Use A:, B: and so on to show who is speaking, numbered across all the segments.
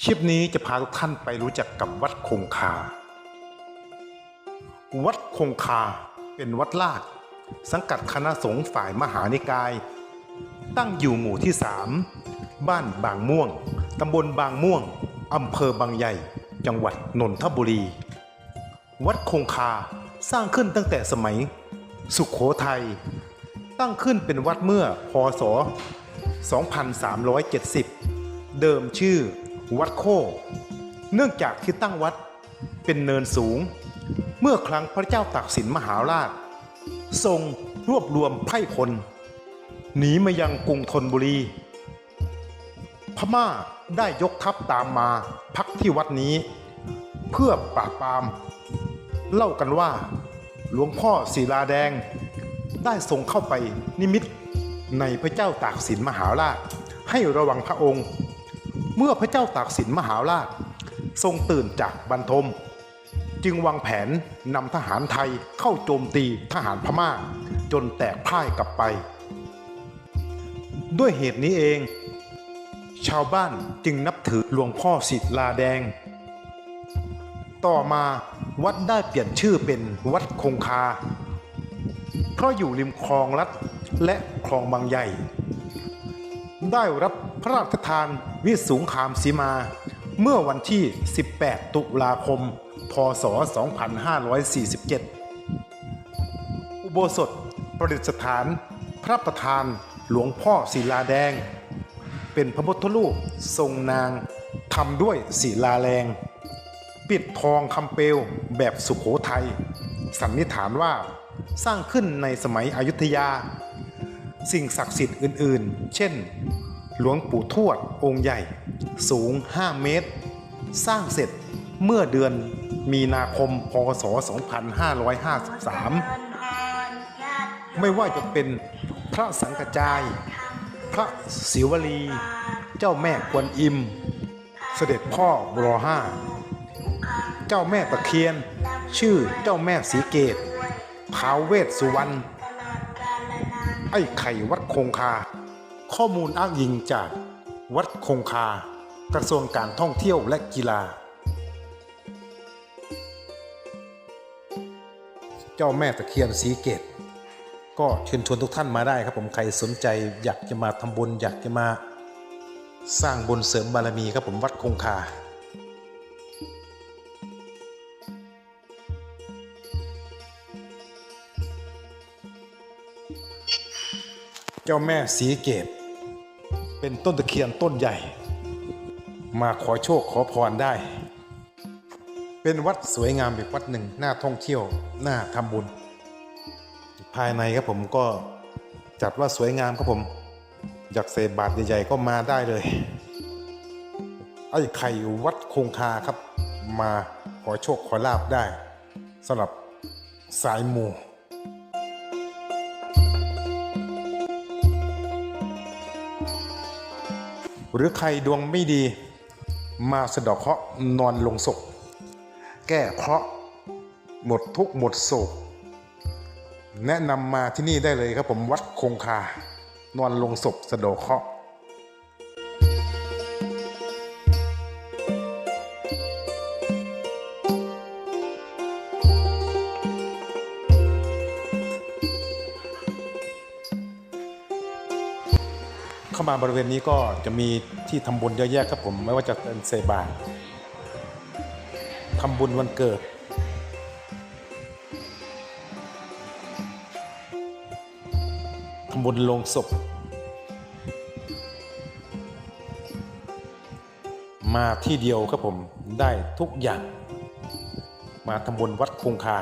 A: คลิปนี้จะพาทุกท่านไปรู้จักกับวัดคงคา วัดคงคาเป็นวัดลาดสังกัดคณะสงฆ์ฝ่ายมหานิกาย ตั้งอยู่หมู่ที่3บ้านบางม่วง ตำบลบางม่วง อำเภอบางใหญ่ จังหวัดนนทบุรี วัดคงคาสร้างขึ้นตั้งแต่สมัย สุขโขทัย ตั้งขึ้นเป็นวัดเมื่อพศ 2370 เดิมชื่อ วัดโคกเนื่องจากที่ตั้งวัดเป็นเนินสูง เมื่อครั้งพระเจ้าตากสินมหาราช ทรงรวบรวมไพร่พลหนีมายังกรุงธนบุรี พม่าได้ยกทัพตามมาพักที่วัดนี้ เพื่อปราบปราม เล่ากันว่า หลวงพ่อศิลาแดง ได้ทรงเข้าไปนิมิตในพระเจ้าตากสินมหาราช ให้ระวังพระองค์ เมื่อพระเจ้าตากสินมหาราช ทรงตื่นจากบรรทม จึงวางแผนนำทหารไทยเข้าโจมตีทหารพม่า จนแตกพ่ายกลับไป ด้วยเหตุนี้เอง ชาวบ้านจึงนับถือหลวงพ่อศิลาแดง ต่อมาวัดได้เปลี่ยนชื่อเป็นวัดคงคา เพราะอยู่ริมคลองลัดและคลองบางใหญ่ ได้รับ พระราชทานวิสุงคามสีมา เมื่อวันที่ 18 ตุลาคม พศ 2547 อุโบสถประดิษฐาน พระประธานหลวงพ่อศิลาแดง เป็นพระพุทธรูปทรงนางทำด้วยศิลาแรง ปิดทองคำเปลวแบบสุขโขทัยสันนิษฐานว่าสร้างขึ้นในสมัยอยุธยา สิ่งศักดิ์สิทธิ์อื่น ๆ เช่น หลวงปู่ทวดองค์ใหญ่ สูง 5 เมตร สร้างเสร็จเมื่อเดือนมีนาคม พศ 2553 ไม่ว่าจะเป็นพระสังกจาย พระศิวลี เจ้าแม่กวนอิม เสด็จพ่อบรห้า เจ้าแม่ตะเคียน ชื่อเจ้าแม่สีเกตท้าวเวสสุวรรณ ไอ้ไข่วัดคงคา ข้อมูลอ้างอิงจากวัดคงคา กระทรวงการท่องเที่ยวและกีฬา เจ้าแม่ตะเคียนสีเกต ก็เชิญชวนทุกท่านมาได้ครับผมใครสนใจอยากจะมาทำบุญอยากจะมา สร้างบุญเสริมบารมีครับผมวัดคงคาเจ้าแม่สีเกต เป็นต้นตะเคียนต้นใหญ่ มาขอโชคขอพรได้ เป็นวัดสวยงามอีกวัดหนึ่งน่าท่องเที่ยวน่าทำบุญ ภายในครับผมก็จัดว่าสวยงามครับผม อยากเสบาทใหญ่ๆก็มาได้เลยไอ้ไข่วัดคงคาครับ มาขอโชคขอลาบได้สำหรับสายมู หรือใครดวงไม่ดี มาสะเดอกเคราะห์นอนลงศพแก้เคราะห์หมดทุกหมดโศก แนะนำมาที่นี่ได้เลยครับผมวัดคงคานอนลงศพสะเดอกเคราะห์ เข้ามาบริเวณนี้ก็จะมีที่ทำบุญเยอะแยะครับผม ไม่ว่าจะเป็นเซบาตทำบุญวันเกิดทำบุญลงศพ มาที่เดียวครับผมได้ทุกอย่าง มาทำบุญวัดคงคา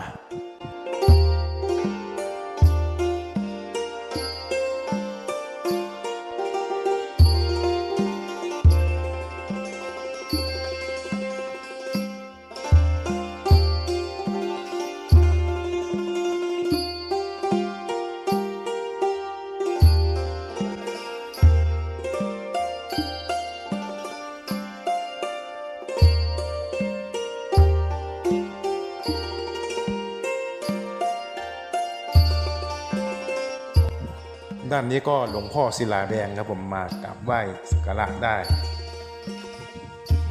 A: ด้านนี้ก็หลวงพ่อศิลาแดงครับผมมากราบไหว้สักการะได้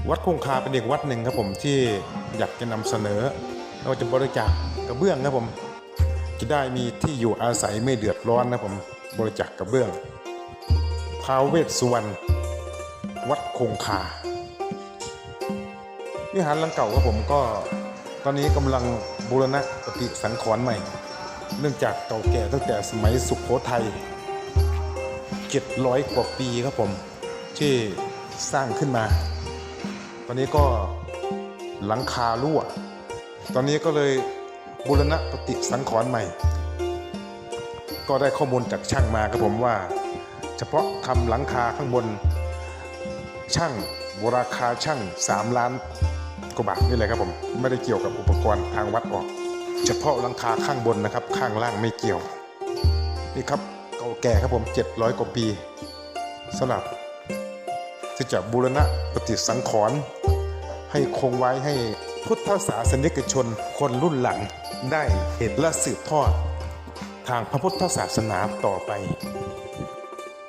A: วัดคงคาเป็นอีกวัดหนึ่งครับผมที่อยากจะนำเสนอเราจะบริจาคกระเบื้องครับผมจะได้มีที่อยู่อาศัยไม่เดือดร้อนนะผมบริจาคกระเบื้องท้าวเวสสุวรรณวัดคงคาวิหารหลังเก่าครับผมก็ตอนนี้กำลังบูรณะปฏิสังขรณ์ใหม่ เนื่องจากเก่าแก่ตั้งแต่สมัยสุขโขทัย 700 กว่าปีครับผม ที่สร้างขึ้นมา ตอนนี้ก็หลังคารั่ว ตอนนี้ก็เลยบูรณะปฏิสังขรณ์ใหม่ ก็ได้ข้อมูลจากช่างมาครับผมว่า เฉพาะทำหลังคาข้างบน ช่างราคาช่าง 3 ล้านกว่าบาทนี่แหละครับผม ไม่ได้เกี่ยวกับอุปกรณ์ทางวัดออก เฉพาะหลังคาข้างบนนะครับ ข้างล่างไม่เกี่ยว นี่ครับ แก่ครับผม 700 กว่าปีสำหรับที่จะบูรณะปฏิสังขรณ์ให้คงไว้ให้พุทธศาสนิกชนคนรุ่นหลังได้เห็นและสืบทอด ทางพระพุทธศาสนาต่อไป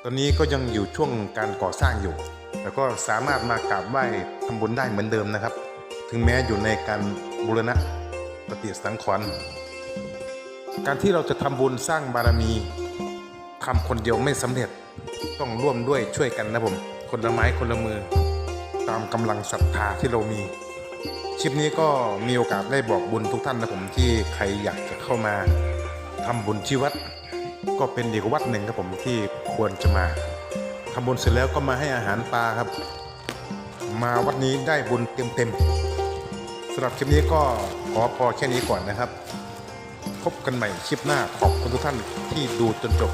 A: ตอนนี้ก็ยังอยู่ช่วงการก่อสร้างอยู่ แล้วก็สามารถมากราบไหว้ทำบุญได้เหมือนเดิมนะครับ ถึงแม้อยู่ในการบูรณะปฏิสังขรณ์การที่เราจะทำบุญสร้างบารมี ทำคนเดียวไม่สำเร็จต้องร่วมด้วยช่วยกันนะผม คนละไม้คนละมือ ตามกำลังศรัทธาที่เรามีคลิปนี้ก็มีโอกาสได้บอกบุญทุกท่านนะผมที่ใครอยากจะเข้ามาทำบุญที่วัด ก็เป็นอีกวัดหนึ่งครับผมที่ควรจะมาทำบุญเสร็จแล้วก็มาให้อาหารปลาครับ มาวัดนี้ได้บุญเต็มๆสำหรับคลิปนี้ก็ขอพอแค่นี้ก่อนนะครับ พบกันใหม่คลิปหน้าขอบคุณทุกท่านที่ดูจนจบ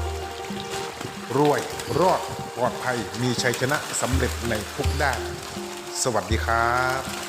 A: รวย รอด ปลอดภัย มีชัยชนะสำเร็จในทุกด้าน สวัสดีครับ